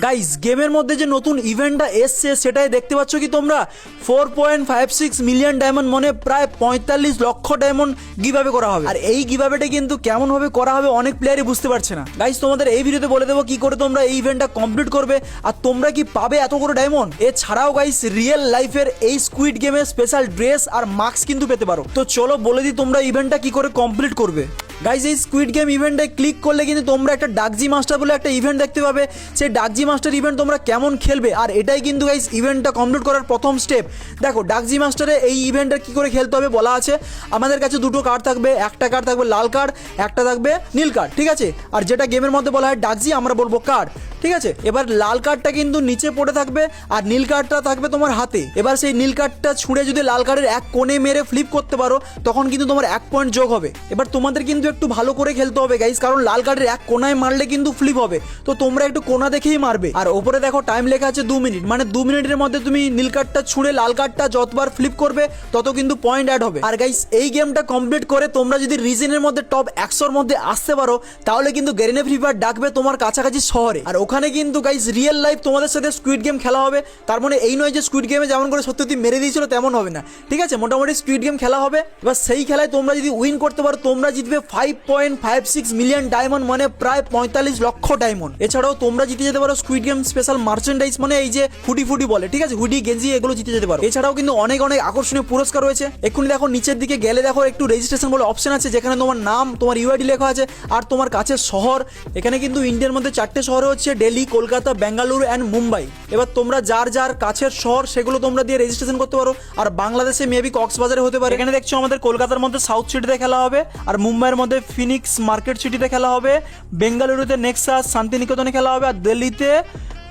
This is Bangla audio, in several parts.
গাইস গেমের মধ্যে যে নতুন ইভেন্টটা এসছে, সেটাই দেখতে পাচ্ছ কি তোমরা? Four point five six million diamond মনে প্রায় পঁয়তাল্লিশ লক্ষ ডায়মন্ড গিভাবে করা হবে। আর এই গিভাবেটা কিন্তু কেমন ভাবে করা হবে, অনেক প্লেয়ারই বুঝতে পারছে না। গাইস তোমাদের এই ভিডিওতে বলে দেবো কি করে তোমরা এই ইভেন্টটা কমপ্লিট করবে, আর তোমরা কি পাবে এত করে ডায়মন্ড এছাড়াও গাইস রিয়েল লাইফের এই স্কুইড গেমের স্পেশাল ড্রেস আর মাস্ক কিন্তু পেতে পারো। তো চলো বলে দিই তোমরা ইভেন্টটা কি করে কমপ্লিট করবে। গাইজ এই স্কুইড গেম ইভেন্টে ক্লিক করলে কিন্তু তোমরা একটা ডাকজি মাস্টার বলে একটা ইভেন্ট দেখতে পাবে। সেই ডাকজি মাস্টার ইভেন্ট তোমরা কেমন খেলবে? আর এটাই কিন্তু গাইজ ইভেন্টটা কমপ্লিট করার প্রথম স্টেপ দেখো ডাকজি মাস্টারে এই ইভেন্টটা কী করে খেলতে হবে বলা আছে। আমাদের কাছে দুটো কার্ড থাকবে। একটা কার্ড থাকবে লাল কার্ড একটা থাকবে নীল কার্ড ঠিক আছে? আর যেটা গেমের মধ্যে বলা হয় ডাকজি আমরা বলব কার্ড ঠিক আছে? এবার লাল কার্ডটা কিন্তু নিচে পড়ে থাকবে আর নীল কার্ডটা থাকবে তোমার হাতে। এবার সেই নীল কার্ডটা ছুঁড়ে যদি লাল কার্ডের এক কোণে মেরে ফ্লিপ করতে পারো, তখন কিন্তু তোমার এক পয়েন্ট যোগ হবে। এবার তোমাদের কিন্তু একটু ভালো করে খেলতে হবে গাইস কারণ লাল কার্ডের এক কোনায় মারলে কিন্তু ফ্লিপ হবে। তো তোমরা একটু কোনা দেখেই মারবে। আর ওপরে দেখো টাইম লেখা আছে দু মিনিট মানে দু মিনিটের মধ্যে তুমি নীল কার্ডটা ছুঁড়ে লাল কার্ডটা যতবার ফ্লিপ করবে, তত কিন্তু পয়েন্ট অ্যাড হবে। আর গাইস এই গেমটা কমপ্লিট করে তোমরা যদি রিজনের মধ্যে টপ একশোর মধ্যে আসতে পারো, তাহলে কিন্তু গেরিনে ফ্রি ফায়ার ডাকবে তোমার কাছাকাছি শহরে। আর ওখানে কিন্তু গাইজ রিয়েল লাইফ তোমাদের সাথে স্কুইড গেম খেলা হবে। তার মানে এই নয় যে স্কুইড গেমে যেমন করে সত্যি সত্যি মেরে দিয়েছিল, তেমন হবে না। ঠিক আছে? মোটামুটি স্কুইড গেম খেলা হবে। এবার সেই খেলায় তোমরা যদি উইন করতে পারো, তোমরা জিতবে five point five six million diamond মানে প্রায় পঁয়তাল্লিশ লক্ষ ডায়মন্ড এছাড়াও তোমরা জিতে যেতে পারো স্কুইড গেম স্পেশাল মার্চেন্ডাইজ মানে এই যে হুডি ফুডি বলে, ঠিক আছে? হুডি, গেঞ্জি, এগুলো জিতে যেতে পারো। এছাড়াও কিন্তু অনেক অনেক আকর্ষণীয় পুরস্কার রয়েছে। এক্ষুনি দেখো, নিচের দিকে গেলে দেখো একটু রেজিস্ট্রেশন বলে অপশন আছে, যেখানে তোমার নাম, তোমার ইউআইডি লেখা আছে, আর তোমার কাছে শহর। এখানে কিন্তু ইন্ডিয়ার মধ্যে চারটে শহর হচ্ছে দিল্লি, কলকাতা, বেঙ্গালুরু অ্যান্ড মুম্বাই। এবার তোমরা যার যার কাছের শহর, সেগুলো তোমরা দিয়ে রেজিস্ট্রেশন করতে পারো। আর বাংলাদেশে মেবি কক্সবাজারে হতে পারে। এখানে দেখছ আমাদের কলকাতার মধ্যে সাউথ সিটিতে খেলা হবে, আর মুম্বাইয়ের মধ্যে ফিনিক্স মার্কেট সিটিতে খেলা হবে, বেঙ্গালুরুতে নেক্সাস শান্তিনিকেতনে খেলা হবে, আর দিল্লিতে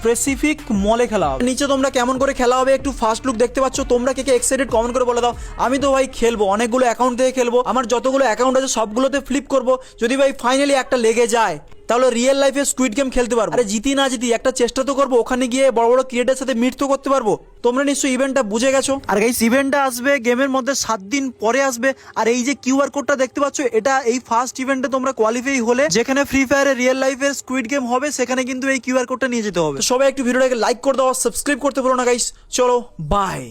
স্পেসিফিক মলে খেলা হবে। নিচে তোমরা কেমন করে খেলা হবে, একটু ফার্স্ট লুক দেখতে পাচ্ছ। তোমরা কে কে এক্সাইটেড কমেন্ট করে বলে দাও। আমি তো ভাই খেলব, অনেকগুলো অ্যাকাউন্ট থেকে খেলব। আমার যতগুলো অ্যাকাউন্ট আছে সবগুলোতে ফ্লিপ করব। যদি ভাই ফাইনালি একটা লেগে যায় তাহলে রিয়েল লাইফে স্কুইড গেম খেলতে পারব। আরে জিতি না জিতি একটা চেষ্টা তো করব ওখানে গিয়ে বড় বড় ক্রিয়েটার সাথে মিট তো করতে পারব। তোমরা নিশ্চয়ই ইভেন্টটা বুঝে গেছো। আর গাইস ইভেন্টটা আসবে গেমের মধ্যে সাত দিন পরে আসবে। আর এই যে কিউআর কোডটা দেখতে পাচ্ছ এটা এই ফার্স্ট ইভেন্টে তোমরা কোয়ালিফাই হলে যেখানে ফ্রি ফায়ারের রিয়েল লাইফের স্কুইড গেম হবে সেখানে কিন্তু এই কিউআর কোডটা নিয়ে যেতে হবে। সবাই একটু ভিডিওটাকে লাইক করে দাও সাবস্ক্রাইব করতে পারো না গাইস চলো বাই